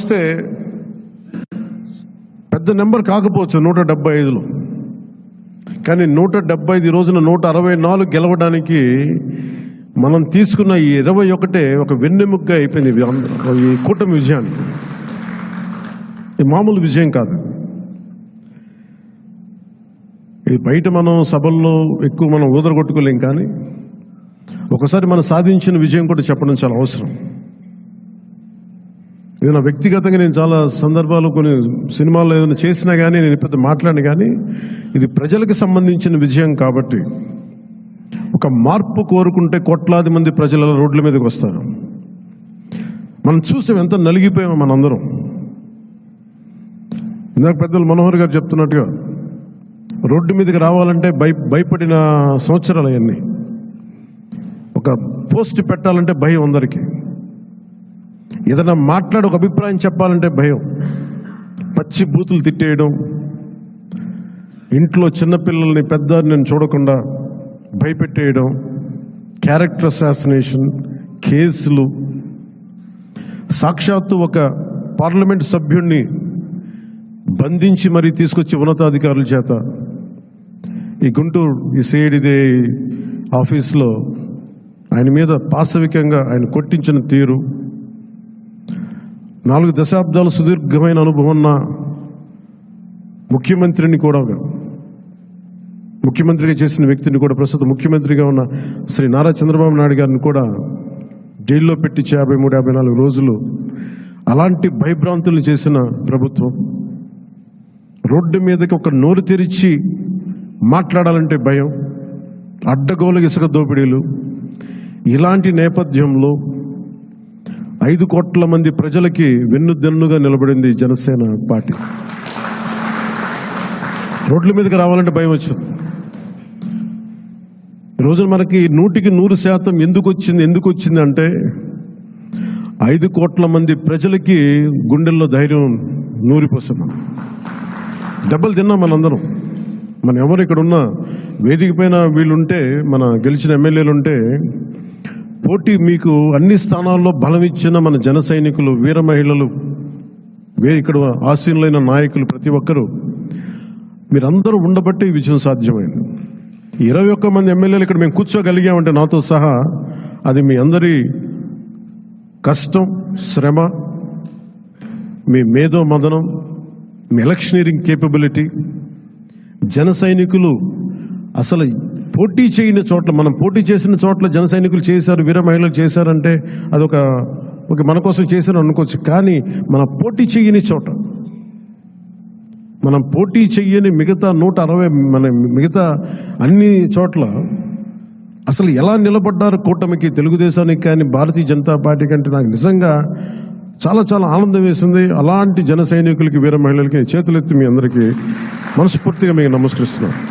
చూస్తే పెద్ద నెంబర్ కాకపోవచ్చు నూట డెబ్బై ఐదులో. కానీ నూట డెబ్బై ఐదు రోజున నూట అరవై నాలుగు గెలవడానికి మనం తీసుకున్న ఈ ఇరవై ఒకటే ఒక వెన్నెముగ్గా అయిపోయింది ఈ కూటమి విజయానికి. ఇది మామూలు విజయం కాదు. ఇది బయట మనం సభల్లో ఎక్కువ మనం ఊదరగొట్టుకోలేం కానీ ఒకసారి మనం సాధించిన విజయం కూడా చెప్పడం చాలా అవసరం. ఇది నా వ్యక్తిగతంగా నేను చాలా సందర్భాలు కొన్ని సినిమాల్లో ఏదైనా చేసినా కానీ నేను పెద్ద మాట్లాడిన కానీ ఇది ప్రజలకు సంబంధించిన విజయం కాబట్టి ఒక మార్పు కోరుకుంటే కోట్లాది మంది ప్రజల రోడ్ల మీదకి వస్తారు. మనం చూసాం ఎంత నలిగిపోయామో మనందరం. ఇందాక పెద్దలు మనోహర్ గారు చెప్తున్నట్టుగా రోడ్డు మీదకి రావాలంటే భయ భయపడిన సంవత్సరాలు అవన్నీ. ఒక పోస్ట్ పెట్టాలంటే భయం అందరికీ. ఏదైనా మాట్లాడి ఒక అభిప్రాయం చెప్పాలంటే భయం. పచ్చి బూతులు తిట్టేయడం ఇంట్లో చిన్నపిల్లల్ని పెద్దని చూడకుండా భయపెట్టేయడం క్యారెక్టర్ అసాసినేషన్ కేసులు సాక్షాత్తు ఒక పార్లమెంట్ సభ్యుణ్ణి బంధించి మరీ తీసుకొచ్చి ఉన్నతాధికారుల చేత ఈ గుంటూరు ఈ సేడిదే ఆఫీస్లో ఆయన మీద పాశవికంగా ఆయన కొట్టించిన తీరు నాలుగు దశాబ్దాల సుదీర్ఘమైన అనుభవం ఉన్న ముఖ్యమంత్రిని కూడా ముఖ్యమంత్రిగా చేసిన వ్యక్తిని కూడా ప్రస్తుతం ముఖ్యమంత్రిగా ఉన్న శ్రీ నారా చంద్రబాబు నాయుడు గారిని కూడా జైల్లో పెట్టి యాభై మూడు యాభై నాలుగు రోజులు అలాంటి భయభ్రాంతులు చేసిన ప్రభుత్వం. రోడ్డు మీదకి ఒక నోరు తెరిచి మాట్లాడాలంటే భయం అడ్డగోలు ఇసుక దోపిడీలు. ఇలాంటి నేపథ్యంలో ఐదు కోట్ల మంది ప్రజలకి వెన్నుదెన్నుగా నిలబడింది జనసేన పార్టీ. రోడ్ల మీదకి రావాలంటే భయం వచ్చింది. ఈ రోజున మనకి నూటికి నూరు శాతం ఎందుకు వచ్చింది ఎందుకు వచ్చింది అంటే ఐదు కోట్ల మంది ప్రజలకి గుండెల్లో ధైర్యం నూరిపోసాం మనం దెబ్బలు తిన్నాం మనందరం. మనం ఎవరు ఇక్కడ ఉన్న వేదిక పైన వీళ్ళుంటే మన గెలిచిన ఎమ్మెల్యేలు ఉంటే పోటీ మీకు అన్ని స్థానాల్లో బలం ఇచ్చిన మన జన సైనికులు వీర మహిళలు వే ఇక్కడ ఆసీనులైన నాయకులు ప్రతి ఒక్కరూ మీరందరూ ఉండబట్టి విజయం సాధ్యమైంది. ఇరవై ఒక్క మంది ఎమ్మెల్యేలు ఇక్కడ మేము కూర్చోగలిగామంటే నాతో సహా అది మీ అందరి కష్టం శ్రమ మీ మేధో మదనం మీ ఎలక్షనీరింగ్ కేపబిలిటీ జన సైనికులు అసలు పోటీ చేయని చోట్ల మనం పోటీ చేసిన చోట్ల జన సైనికులు చేశారు వీర మహిళలు చేశారంటే అదొక ఒక మన కోసం చేశారు అనుకోవచ్చు. కానీ మన పోటీ చేయని చోట మనం పోటీ చెయ్యని మిగతా నూట అరవై మన మిగతా అన్ని చోట్ల అసలు ఎలా నిలబడ్డారు కూటమికి తెలుగుదేశానికి కానీ భారతీయ జనతా పార్టీ కంటే నాకు నిజంగా చాలా చాలా ఆనందం వేసింది. అలాంటి జన సైనికులకి వీర మహిళలకి చేతులెత్తి మీ అందరికీ మనస్ఫూర్తిగా మీకు నమస్కరిస్తున్నాను.